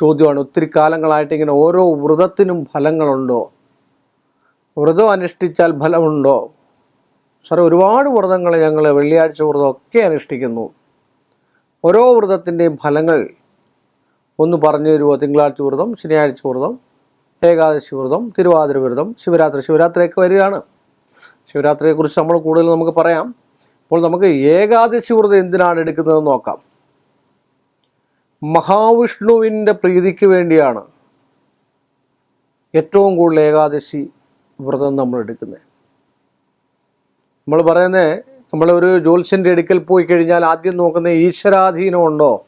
ചോദ്യമാണ്. ഒത്തിരി കാലങ്ങളായിട്ട് ഇങ്ങനെ ഓരോ വ്രതത്തിനും ഫലങ്ങളുണ്ടോ? വ്രതം അനുഷ്ഠിച്ചാൽ ഫലമുണ്ടോ? സാറേ ഒരുപാട് വ്രതങ്ങൾ ഞങ്ങൾ വെള്ളിയാഴ്ച വ്രതമൊക്കെ അനുഷ്ഠിക്കുന്നു. ഓരോ വ്രതത്തിന്റെയും ഫലങ്ങൾ ഒന്ന് പറഞ്ഞു തരുമോ തിങ്കളാഴ്ച വ്രതം ശനിയാഴ്ച വ്രതം ഏകാദശി വ്രതം തിരുവാതിര വ്രതം ശിവരാത്രി. ശിവരാത്രിയൊക്കെ വരികയാണ്. ശിവരാത്രിയെക്കുറിച്ച് നമ്മൾ കൂടുതൽ നമുക്ക് പറയാം. അപ്പോൾ നമുക്ക് ഏകാദശി വ്രതം എന്തിനാണ് എടുക്കുന്നതെന്ന് നോക്കാം. മഹാവിഷ്ണുവിന്റെ പ്രീതിക്ക് വേണ്ടിയാണ് ഏറ്റവും കൂടുതൽ ഏകാദശി വ്രതം നമ്മൾ എടുക്കുന്നത്. നമ്മൾ പറയുന്നത് നമ്മളൊരു ജ്യോത്സ്യന്റെ അടുക്കൽ പോയി കഴിഞ്ഞാൽ ആദ്യം നോക്കുന്നത് ഈശ്വരാധീനം ഉണ്ടോ?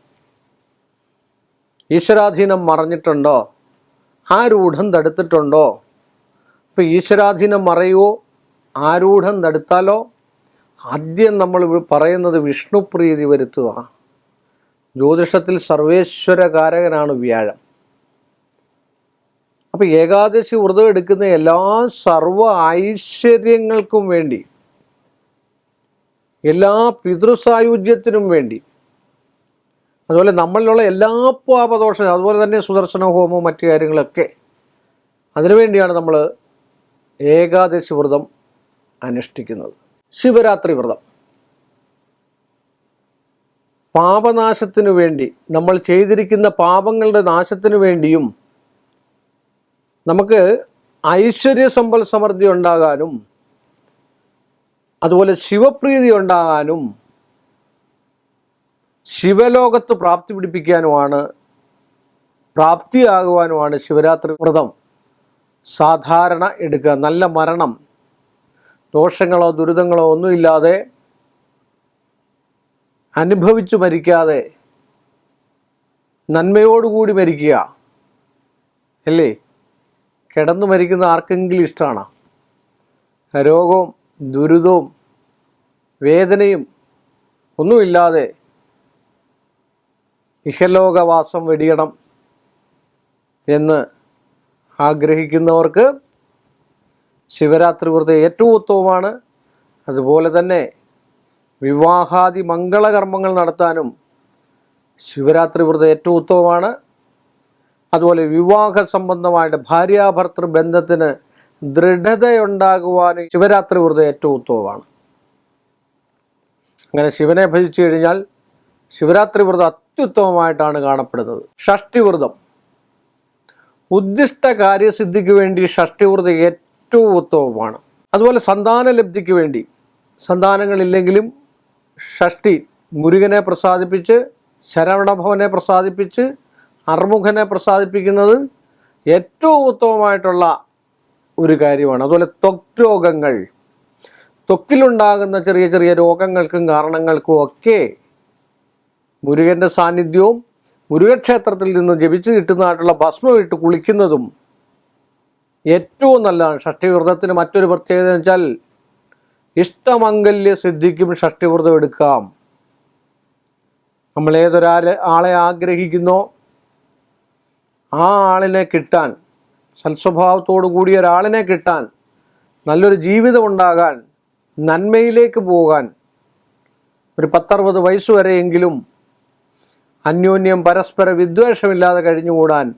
ഈശ്വരാധീനം മറഞ്ഞിട്ടുണ്ടോ? ആരൂഢം തടുത്തിട്ടുണ്ടോ? ഇപ്പം ഈശ്വരാധീനം മറയുമോ ആരൂഢം തടുത്താലോ? ആദ്യം നമ്മൾ പറയുന്നത് വിഷ്ണുപ്രീതി വരുത്തുക ജ്യോതിഷത്തിൽ സർവേശ്വരകാരകനാണ് വ്യാഴം. അപ്പം ഏകാദശി വ്രതം എടുക്കുന്ന എല്ലാ സർവ ഐശ്വര്യങ്ങൾക്കും വേണ്ടി എല്ലാ പിതൃസായുജ്യത്തിനും വേണ്ടി അതുപോലെ നമ്മളിലുള്ള എല്ലാ പാപദോഷം അതുപോലെ തന്നെ സുദർശന ഹോമവും മറ്റു കാര്യങ്ങളൊക്കെ അതിനുവേണ്ടിയാണ് നമ്മൾ ഏകാദശി വ്രതം അനുഷ്ഠിക്കുന്നത്. ശിവരാത്രി വ്രതം. പാപനാശത്തിനു വേണ്ടി നമ്മൾ ചെയ്തിരിക്കുന്ന പാപങ്ങളുടെ നാശത്തിനു വേണ്ടിയും നമുക്ക് ഐശ്വര്യ സമ്പൽ സമൃദ്ധി ഉണ്ടാകാനും അതുപോലെ ശിവപ്രീതി ഉണ്ടാകാനും ശിവലോകത്ത് പ്രാപ്തി പിടിപ്പിക്കാനുമാണ് പ്രാപ്തിയാകുവാനുമാണ് ശിവരാത്രി വ്രതം. സാധാരണ എടുക്കുക. നല്ല മരണം. ദോഷങ്ങളോ ദുരിതങ്ങളോ ഒന്നുമില്ലാതെ അനുഭവിച്ചു മരിക്കാതെ നന്മയോടുകൂടി മരിക്കുക. അല്ലേ? കിടന്നു മരിക്കുന്ന ആർക്കെങ്കിലും ഇഷ്ടമാണ് രോഗവും ദുരിതവും വേദനയും ഒന്നുമില്ലാതെ ഇഹലോകവാസം വെടിയണം എന്ന് ആഗ്രഹിക്കുന്നവർക്ക് ശിവരാത്രി വ്രതം ഏറ്റവും ഉത്തമമാണ്. അതുപോലെ തന്നെ വിവാഹാദി മംഗളകർമ്മങ്ങൾ നടത്താനും ശിവരാത്രി വ്രതം ഏറ്റവും ഉത്തമമാണ്. അതുപോലെ വിവാഹ സംബന്ധമായിട്ട് ഭാര്യാഭർത്തൃ ബന്ധത്തിന് ദൃഢതയുണ്ടാകുവാനും ശിവരാത്രി വ്രതം ഏറ്റവും ഉത്തമമാണ്. അങ്ങനെ ശിവനെ ഭജിച്ചു കഴിഞ്ഞാൽ ശിവരാത്രി വ്രതം അത്യുത്തമമായിട്ടാണ് കാണപ്പെടുന്നത്. ഷഷ്ടിവ്രതം ഉദ്ദിഷ്ട കാര്യസിദ്ധിക്ക് വേണ്ടി ഷഷ്ടിവ്രതം ഏറ്റവും ഉത്തമമാണ്. അതുപോലെ സന്താന ലബ്ധിക്ക് വേണ്ടി. സന്താനങ്ങളില്ലെങ്കിലും ഷഷ്ടി മുരുകനെ പ്രസാദിപ്പിച്ച് ശരവണഭവനെ പ്രസാദിപ്പിച്ച് അർമുഖനെ പ്രസാദിപ്പിക്കുന്നത് ഏറ്റവും ഉത്തമമായിട്ടുള്ള ഒരു കാര്യമാണ്. അതുപോലെ ത്വക് രോഗങ്ങൾ ത്വക്കിലുണ്ടാകുന്ന ചെറിയ ചെറിയ രോഗങ്ങൾക്കും കാരണങ്ങൾക്കും ഒക്കെ മുരുകന്റെ സാന്നിധ്യവും മുരുകക്ഷേത്രത്തിൽ നിന്ന് ജപിച്ച് കിട്ടുന്നതായിട്ടുള്ള ഭസ്മം ഇട്ട് കുളിക്കുന്നതും ഏറ്റവും നല്ലതാണ്. ഷഷ്ടിവ്രതത്തിന് മറ്റൊരു പ്രത്യേകത എന്ന് വെച്ചാൽ ഇഷ്ടമംഗല്യ സിദ്ധിക്കും ഷഷ്ടിവ്രതം എടുക്കാം. നമ്മൾ ഏതൊരാളെ ആളെ ആഗ്രഹിക്കുന്നോ ആ ആളിനെ കിട്ടാൻ സൽസ്വഭാവത്തോടു കൂടിയ ഒരാളിനെ കിട്ടാൻ നല്ലൊരു ജീവിതം ഉണ്ടാകാൻ നന്മയിലേക്ക് പോകാൻ ഒരു പത്തറുപത് വയസ്സ് വരെയെങ്കിലും അന്യോന്യം പരസ്പര വിദ്വേഷമില്ലാതെ കഴിഞ്ഞുകൂടാൻ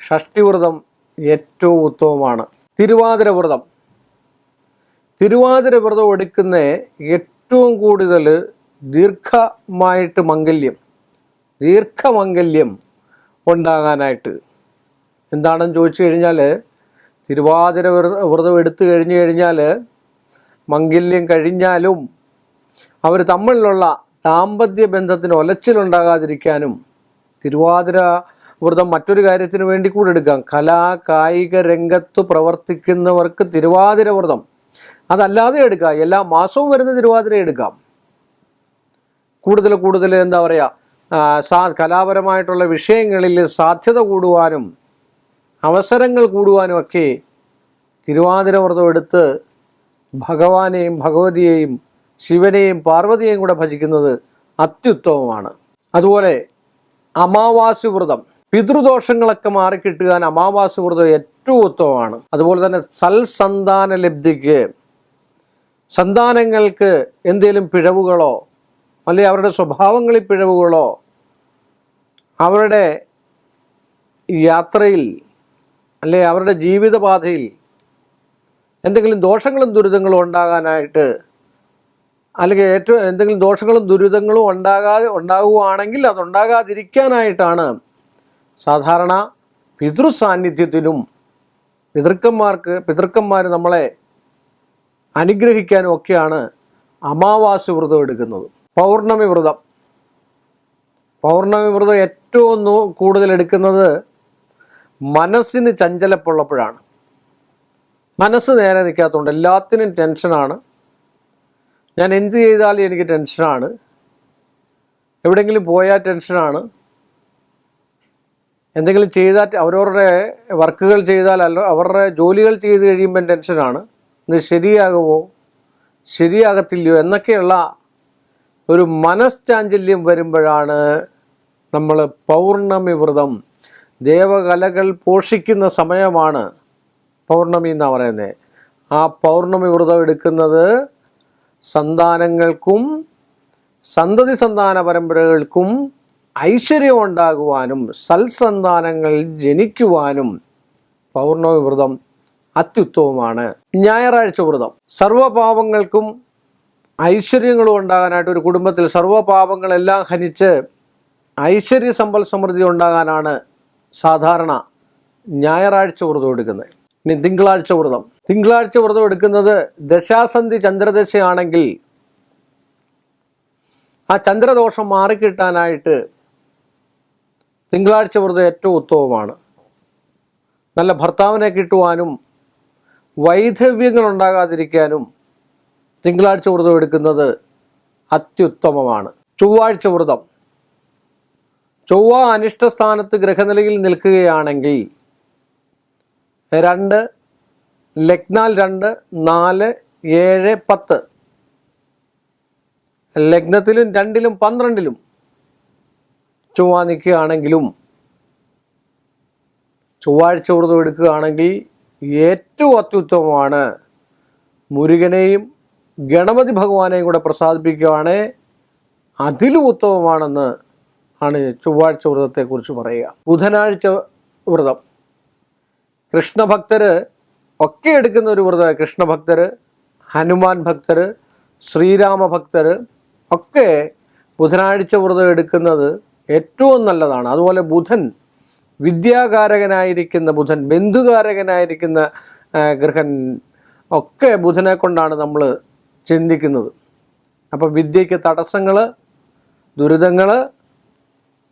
ഷഷ്ടിവ്രതം ഏറ്റവും ഉത്തമമാണ്. തിരുവാതിര വ്രതം. തിരുവാതിര വ്രതം എടുക്കുന്ന ഏറ്റവും കൂടുതൽ ദീർഘമായിട്ട് മംഗല്യം ദീർഘമംഗല്യം ഉണ്ടാകാനായിട്ട് എന്താണെന്ന് ചോദിച്ചു കഴിഞ്ഞാൽ തിരുവാതിര വ്രതം എടുത്തു കഴിഞ്ഞു കഴിഞ്ഞാൽ മംഗല്യം കഴിഞ്ഞാലും അവർ തമ്മിലുള്ള ദാമ്പത്യ ബന്ധത്തിന് ഒലച്ചിലുണ്ടാകാതിരിക്കാനും തിരുവാതിര വ്രതം മറ്റൊരു കാര്യത്തിന് വേണ്ടി കൂടെ എടുക്കാം. കലാ കായിക രംഗത്ത് പ്രവർത്തിക്കുന്നവർക്ക് തിരുവാതിര വ്രതം അതല്ലാതെ എടുക്കാം. എല്ലാ മാസവും വരുന്ന തിരുവാതിര എടുക്കാം. കൂടുതൽ കൂടുതൽ എന്താ പറയുക സാ കലാപരമായിട്ടുള്ള വിഷയങ്ങളിൽ സാധ്യത കൂടുവാനും അവസരങ്ങൾ കൂടുവാനും ഒക്കെ തിരുവാതിര വ്രതം എടുത്ത് ഭഗവാനെയും ഭഗവതിയെയും ശിവനെയും പാർവതിയെയും കൂടെ ഭജിക്കുന്നത് അത്യുത്തമമാണ്. അതുപോലെ അമാവാസി വ്രതം പിതൃദോഷങ്ങളൊക്കെ മാറിക്കിട്ടുവാൻ അമാവാസി വ്രതം ഏറ്റവും ഉത്തമമാണ്. അതുപോലെ തന്നെ സൽസന്താന ലബ്ധിക്ക് സന്താനങ്ങൾക്ക് എന്തെങ്കിലും പിഴവുകളോ അല്ലെങ്കിൽ അവരുടെ സ്വഭാവങ്ങളിൽ പിഴവുകളോ അവരുടെ യാത്രയിൽ അല്ലെ അവരുടെ ജീവിതപാതയിൽ എന്തെങ്കിലും ദോഷങ്ങളും ദുരിതങ്ങളും ഉണ്ടാകാനായിട്ട് അല്ലെങ്കിൽ ഏറ്റവും എന്തെങ്കിലും ദോഷങ്ങളും ദുരിതങ്ങളും ഉണ്ടാകാതെ ഉണ്ടാകുകയാണെങ്കിൽ അതുണ്ടാകാതിരിക്കാനായിട്ടാണ് സാധാരണ പിതൃസാന്നിധ്യത്തിലും പിതൃക്കന്മാർക്ക് പിതൃക്കന്മാർ നമ്മളെ അനുഗ്രഹിക്കാനും ഒക്കെയാണ് അമാവാസി വ്രതം എടുക്കുന്നത്. പൗർണമി വ്രതം. പൗർണമി വ്രതം ഏറ്റവും കൂടുതൽ എടുക്കുന്നത് മനസ്സിന് ചഞ്ചലപ്പുള്ളപ്പോഴാണ്. മനസ്സ് നേരെ നിൽക്കാത്തതുകൊണ്ട് എല്ലാത്തിനും ടെൻഷനാണ്. ഞാൻ എന്ത് ചെയ്താലും എനിക്ക് ടെൻഷനാണ്. എവിടെയെങ്കിലും പോയാൽ ടെൻഷനാണ്. എന്തെങ്കിലും ചെയ്താൽ അവരവരുടെ വർക്കുകൾ ചെയ്താൽ അവരുടെ ജോലികൾ ചെയ്ത് കഴിയുമ്പം ടെൻഷനാണ്. ഇത് ശരിയാകുമോ? ശരിയാകത്തില്ലയോ? എന്നൊക്കെയുള്ള ഒരു മനഃചാഞ്ചല്യം വരുമ്പോഴാണ് നമ്മൾ പൗർണമി വ്രതം. ദേവകലകൾ പോഷിക്കുന്ന സമയമാണ് പൗർണമി എന്നാണ് പറയുന്നത് ആ പൗർണമി വ്രതം എടുക്കുന്നത് സന്താനങ്ങൾക്കും സന്തതി സന്താന പരമ്പരകൾക്കും ഐശ്വര്യം ഉണ്ടാകുവാനും സൽസന്താനങ്ങൾ ജനിക്കുവാനും പൗർണമി വ്രതം അത്യുത്തമമാണ്. ഞായറാഴ്ച വ്രതം. സർവപാപങ്ങൾക്കും ഐശ്വര്യങ്ങളും ഉണ്ടാകാനായിട്ട് ഒരു കുടുംബത്തിൽ സർവപാപങ്ങളെല്ലാം ഹനിച്ച് ഐശ്വര്യ സമ്പൽ സമൃദ്ധി ഉണ്ടാകാനാണ് സാധാരണ ഞായറാഴ്ച വ്രതം എടുക്കുന്നത്. ഇനി തിങ്കളാഴ്ച വ്രതം. തിങ്കളാഴ്ച വ്രതം എടുക്കുന്നത് ദശാസന്ധി ചന്ദ്രദശയാണെങ്കിൽ ആ ചന്ദ്രദോഷം മാറിക്കിട്ടാനായിട്ട് തിങ്കളാഴ്ച വ്രതം ഏറ്റവും ഉത്തമമാണ്. നല്ല ഭർത്താവിനെ കിട്ടുവാനും വൈധവ്യങ്ങൾ ഉണ്ടാകാതിരിക്കാനും തിങ്കളാഴ്ച വ്രതം എടുക്കുന്നത് അത്യുത്തമമാണ്. ചൊവ്വാഴ്ച വ്രതം. ചൊവ്വ അനിഷ്ട സ്ഥാനത്ത് ഗ്രഹനിലയിൽ നിൽക്കുകയാണെങ്കിൽ രണ്ട് ലഗ്നാൽ രണ്ട് നാല് ഏഴ് പത്ത്. ലഗ്നത്തിലും രണ്ടിലും പന്ത്രണ്ടിലും ചൊവ്വ നിൽക്കുകയാണെങ്കിലും ചൊവ്വാഴ്ച വ്രതം എടുക്കുകയാണെങ്കിൽ ഏറ്റവും അത്യുത്തമമാണ്. മുരുകനെയും ഗണപതി ഭഗവാനെയും കൂടെ പ്രസാദിപ്പിക്കുകയാണ്. അതിലും ഉത്തമമാണെന്ന് ആണ് ചൊവ്വാഴ്ച വ്രതത്തെക്കുറിച്ച് പറയുക. ബുധനാഴ്ച വ്രതം. കൃഷ്ണഭക്തർ ഒക്കെ എടുക്കുന്ന ഒരു വ്രതം കൃഷ്ണഭക്തർ ഹനുമാൻ ഭക്തർ ശ്രീരാമ ഭക്തർ ഒക്കെ ബുധനാഴ്ച വ്രതം എടുക്കുന്നത് ഏറ്റവും നല്ലതാണ്. അതുപോലെ ബുധൻ വിദ്യാകാരകനായിരിക്കുന്ന ബുധൻ ബന്ധുകാരകനായിരിക്കുന്ന ഗ്രഹൻ ഒക്കെ ബുധനെ കൊണ്ടാണ് നമ്മൾ ചിന്തിക്കുന്നത്. അപ്പം വിദ്യയ്ക്ക് തടസ്സങ്ങൾ ദുരിതങ്ങൾ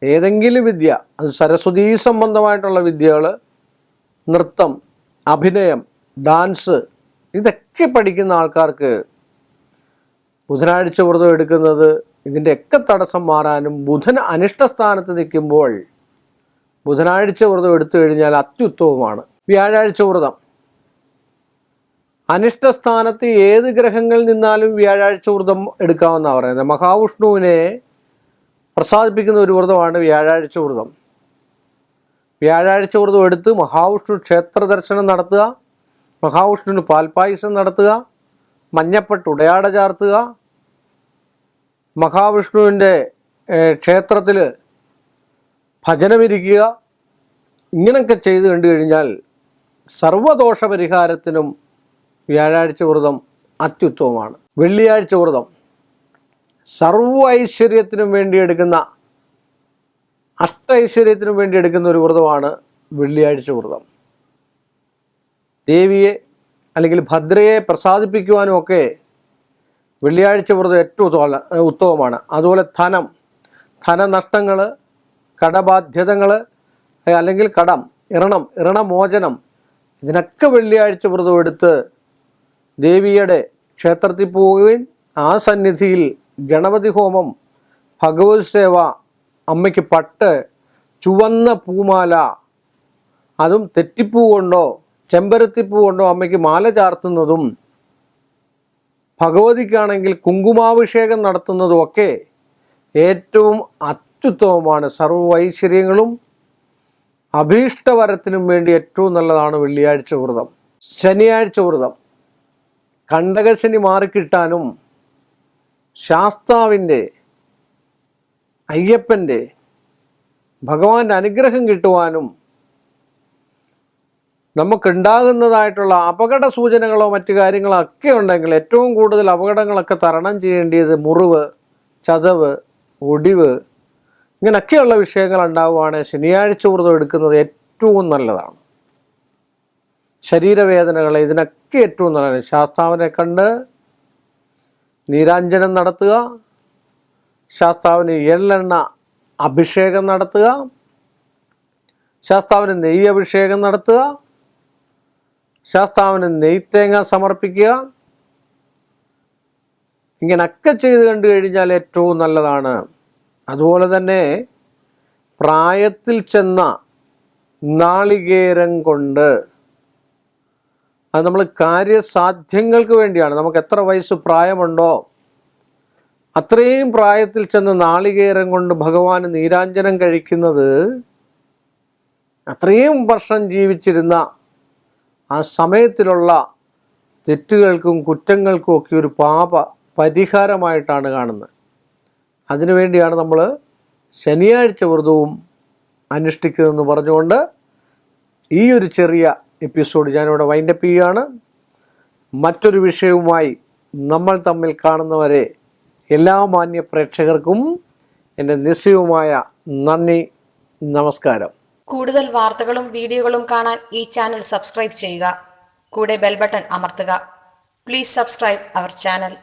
ഏതെങ്കിലും വിദ്യ അത് സരസ്വതീ സംബന്ധമായിട്ടുള്ള വിദ്യകൾ നൃത്തം അഭിനയം ഡാൻസ് ഇതൊക്കെ പഠിക്കുന്ന ആൾക്കാർക്ക് ബുധനാഴ്ച വ്രതം എടുക്കുന്നത് ഇതിന്റെയൊക്കെ തടസ്സം മാറാനും ബുധൻ അനിഷ്ടസ്ഥാനത്ത് നിൽക്കുമ്പോൾ ബുധനാഴ്ച വ്രതം എടുത്തു കഴിഞ്ഞാൽ അത്യുത്തമമാണ്. വ്യാഴാഴ്ച വ്രതം. അനിഷ്ടസ്ഥാനത്ത് ഏത് ഗ്രഹങ്ങളിൽ നിന്നാലും വ്യാഴാഴ്ച വ്രതം എടുക്കാമെന്നാണ് പറയുന്നത്. മഹാവിഷ്ണുവിനെ പ്രസാദിപ്പിക്കുന്ന ഒരു വ്രതമാണ് വ്യാഴാഴ്ച വ്രതം. വ്യാഴാഴ്ച വ്രതം എടുത്ത് മഹാവിഷ്ണു ക്ഷേത്ര ദർശനം നടത്തുക മഹാവിഷ്ണുവിന് പാൽപായസം നടത്തുക മഞ്ഞപ്പെട്ട് ഉടയാട ചാർത്തുക മഹാവിഷ്ണുവിന്റെ ക്ഷേത്രത്തിൽ ഭജനമിരിക്കുക ഇങ്ങനെയൊക്കെ ചെയ്തു കണ്ടു കഴിഞ്ഞാൽ സർവദോഷ പരിഹാരത്തിനും വ്യാഴാഴ്ച വ്രതം അത്യുത്തമമാണ്. വെള്ളിയാഴ്ച വ്രതം സർവ ഐശ്വര്യത്തിനും വേണ്ടി എടുക്കുന്ന അഷ്ട അഷ്ടൈശ്വര്യത്തിനും വേണ്ടി എടുക്കുന്ന ഒരു വ്രതമാണ് വെള്ളിയാഴ്ച വ്രതം. ദേവിയെ അല്ലെങ്കിൽ ഭദ്രയെ പ്രസാദിപ്പിക്കുവാനും ഒക്കെ വെള്ളിയാഴ്ച വ്രതം ഏറ്റവും ഉത്തമമാണ്. അതുപോലെ ധനം ധനനഷ്ടങ്ങൾ കടബാധ്യതകൾ അല്ലെങ്കിൽ കടം ഇറണം ഇറണമോചനം ഇതിനൊക്കെ വെള്ളിയാഴ്ച വ്രതം എടുത്ത് ദേവിയുടെ ക്ഷേത്രത്തിൽ പോവുകയും ആ സന്നിധിയിൽ ഗണപതി ഹോമം ഭഗവത് സേവ അമ്മയ്ക്ക് പട്ട് ചുവന്ന പൂമാല അതും തെറ്റിപ്പൂ കൊണ്ടോ ചെമ്പരത്തിപ്പൂ കൊണ്ടോ അമ്മയ്ക്ക് മാല ചാർത്തുന്നതും ഭഗവതിക്കാണെങ്കിൽ കുങ്കുമാഭിഷേകം നടത്തുന്നതും ഒക്കെ ഏറ്റവും അത്യുത്തമമാണ് സർവ ഐശ്വര്യങ്ങളും അഭീഷ്ടവരത്തിനും വേണ്ടി ഏറ്റവും നല്ലതാണ് വെള്ളിയാഴ്ച വ്രതം. ശനിയാഴ്ച വ്രതം. കണ്ടകശനി മാറിക്കിട്ടാനും ശാസ്താവിന്റെ അയ്യപ്പന്റെ ഭഗവാന്റെ അനുഗ്രഹം കിട്ടുവാനും നമുക്കുണ്ടാകുന്നതായിട്ടുള്ള അപകട സൂചനകളോ മറ്റു കാര്യങ്ങളോ ഒക്കെ ഉണ്ടെങ്കിൽ ഏറ്റവും കൂടുതൽ അപകടങ്ങളൊക്കെ തരണം ചെയ്യേണ്ടിയത് മുറിവ് ചതവ് ഒടിവ് ഇങ്ങനെയൊക്കെയുള്ള വിഷയങ്ങൾ ഉണ്ടാവുകയാണെങ്കിൽ ശനിയാഴ്ച വ്രതം എടുക്കുന്നത് ഏറ്റവും നല്ലതാണ്. ശരീരവേദനകൾ ഇതിനൊക്കെ ഏറ്റവും നല്ലതാണ്. ശാസ്താവിനെ കണ്ട് നീരാഞ്ജനം നടത്തുക ശാസ്താവിന് എള്ളെണ്ണ അഭിഷേകം നടത്തുക ശാസ്താവിന് നെയ്യ് അഭിഷേകം നടത്തുക ശാസ്താവിന് നെയ്ത്തേങ്ങ സമർപ്പിക്കുക. ഇങ്ങനൊക്കെ ചെയ്ത് കണ്ടു കഴിഞ്ഞാൽ ഏറ്റവും നല്ലതാണ്. അതുപോലെ തന്നെ പ്രായത്തിൽ ചെന്ന നാളികേരം കൊണ്ട് അത് നമ്മൾ കാര്യസാധ്യങ്ങൾക്ക് വേണ്ടിയാണ്. നമുക്ക് എത്ര വയസ്സ് പ്രായമുണ്ടോ അത്രയും പ്രായത്തിൽ ചെന്ന് നാളികേരം കൊണ്ട് ഭഗവാന് നീരാഞ്ജനം കഴിക്കുന്നത് അത്രയും വർഷം ജീവിച്ചിരുന്ന ആ സമയത്തിലുള്ള തെറ്റുകൾക്കും കുറ്റങ്ങൾക്കും ഒക്കെ ഒരു പാപ പരിഹാരമായിട്ടാണ് കാണുന്നത്. അതിനുവേണ്ടിയാണ് നമ്മൾ ശനിയാഴ്ച വ്രതവും അനുഷ്ഠിക്കുന്നതെന്ന് പറഞ്ഞുകൊണ്ട് ഈ ഒരു ചെറിയ എപ്പിസോഡ് ഞാനിവിടെ വൈൻഡപ്പ് ചെയ്യുകയാണ്. മറ്റൊരു വിഷയവുമായി നമ്മൾ തമ്മിൽ കാണുന്നവരെ എല്ലാ മാന്യ പ്രേക്ഷകർക്കും എന്റെ നിസ്സയവുമായ നന്ദി നമസ്കാരം. കൂടുതൽ വാർത്തകളും വീഡിയോകളും കാണാൻ ഈ ചാനൽ സബ്സ്ക്രൈബ് ചെയ്യുക. കൂടെ ബെൽബട്ടൺ അമർത്തുക. Please subscribe our channel